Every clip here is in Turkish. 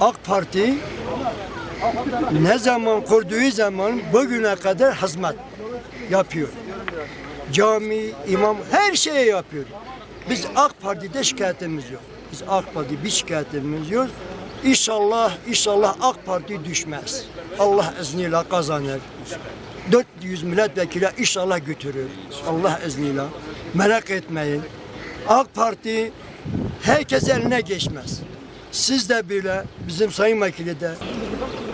AK Parti ne zaman kurduğu zaman bugüne kadar hizmet yapıyor. Cami, imam her şeyi yapıyor. Biz AK Parti'de şikayetimiz yok. Biz AK Parti bir şikayetimiz yok. İnşallah, inşallah AK Parti düşmez. Allah izniyle kazanır. 400 milletvekili inşallah götürür. Allah izniyle. Merak etmeyin. AK Parti herkes eline geçmez. Siz de bile, bizim sayın vekili.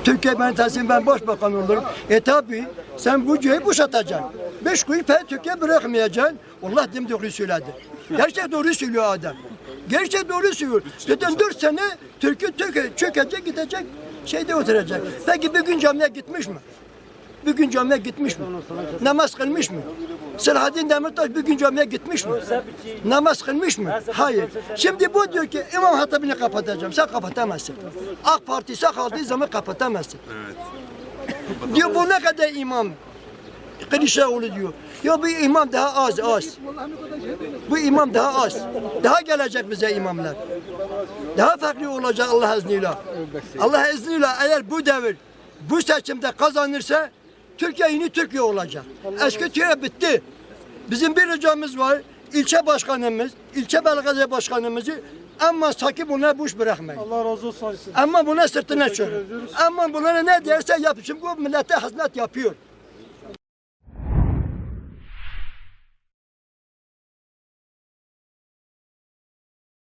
Türkiye mentesim ben başbakan olurum. E tabi sen bu cüyü boşatacaksın. Beş kuruş per Türkiye bırakmayacaksın. Allah dem doğru söyledi. Gerçek doğru söylüyor adam. Gerçek doğru söylüyor. Zaten dört sene Türkiye, Türkiye çökecek gidecek şeyde oturacak. Peki bir gün camiye gitmiş mi? Bir gün camiye gitmiş mi? Namaz kılmış mı? Selahattin Demirtaş bir gün camiye gitmiş mi? Namaz kılmış mı? Hayır. Şimdi bu diyor ki İmam Hatip'ini kapatacağım. Sen kapatamazsın. AK Parti kaldığı zaman kapatamazsın. Diyor bu ne kadar imam? Kılıçdaroğlu diyor. Ya bu imam daha az az. Bu imam daha az. Daha gelecek bize imamlar. Daha farklı olacak Allah izniyle. Allah izniyle eğer bu devir bu seçimde kazanırsa Türkiye yeni Türkiye olacak. Eski Türkiye bitti. Bizim bir ricamız var. İlçe başkanımız, ilçe belediye başkanımızı ama sakın buna boş bırakmayın. Allah razı olsun. Ama buna sırtına çökün. Ama bunlara ne derse. Çünkü bu millete hizmet yapıyor.